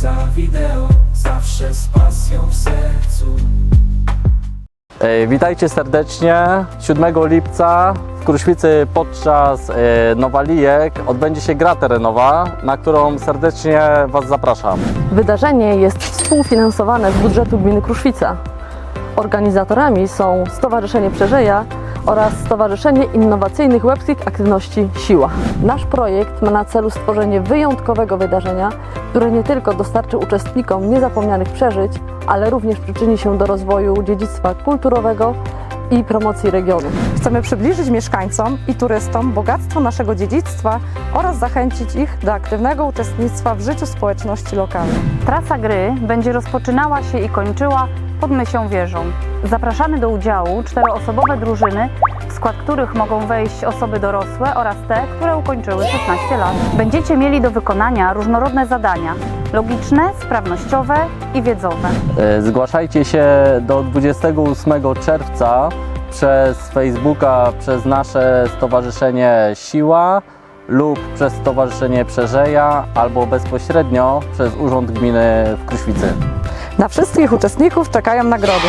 Za wideo, zawsze z pasją w sercu Witajcie serdecznie. 7 lipca w Kruszwicy podczas e, Nowalijek odbędzie się gra terenowa, na którą serdecznie Was zapraszam. Wydarzenie jest współfinansowane z budżetu gminy Kruszwica. Organizatorami są Stowarzyszenie Przeżeja oraz Stowarzyszenie Innowacyjnych Łebskich Aktywności Siła. Nasz projekt ma na celu stworzenie wyjątkowego wydarzenia, które nie tylko dostarczy uczestnikom niezapomnianych przeżyć, ale również przyczyni się do rozwoju dziedzictwa kulturowego i promocji regionu. Chcemy przybliżyć mieszkańcom i turystom bogactwo naszego dziedzictwa oraz zachęcić ich do aktywnego uczestnictwa w życiu społeczności lokalnej. Trasa gry będzie rozpoczynała się i kończyła pod Mysią Wieżą. Zapraszamy do udziału czteroosobowe drużyny, skład których mogą wejść osoby dorosłe oraz te, które ukończyły 16 lat. Będziecie mieli do wykonania różnorodne zadania logiczne, sprawnościowe i wiedzowe. E, Zgłaszajcie się do 28 czerwca przez Facebooka, przez nasze Stowarzyszenie Siła lub przez Stowarzyszenie Przeżeja albo bezpośrednio przez Urząd Gminy w Kruszwicy. Na wszystkich uczestników czekają nagrody.